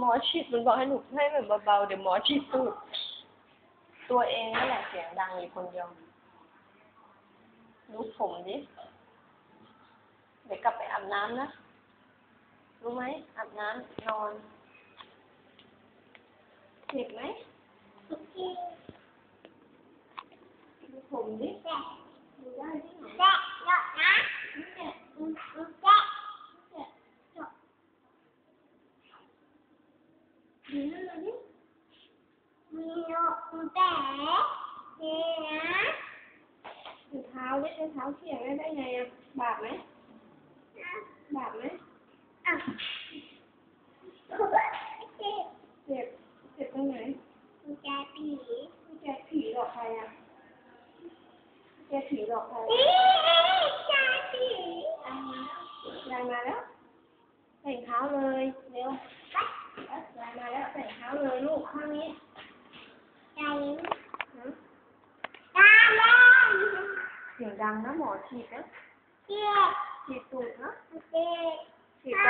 หมอฉีดมันบอกให้หนูให้แบบเบาๆ เดี๋ยวหมอฉีดตูดตัวเองนั่นแหละเสียงดังอยู่คนเดียวรู้ผมดิเดี๋ยวกลับไปอาบน้ำนะ รู้ไหมอาบน้ำนอนเจ็บไหมดูผมดิดูได้ ที่ไหนดูนั่นเลยดิดูเท้าดิดูเท้าเขี่ยได้ได้ไงอะบาดไหมบาดไหมเจ็บเจ็บตรงไหนแกผีหลอกใครอะแกผีหลอกใครยายมาแล้วใส่เท้าเลยเร็วยายมาแล้วใส่เท้าเลยลูกข้างนี้หือเสียงดังนะหมอฉีดนะฉีดตูดนะฉีดไป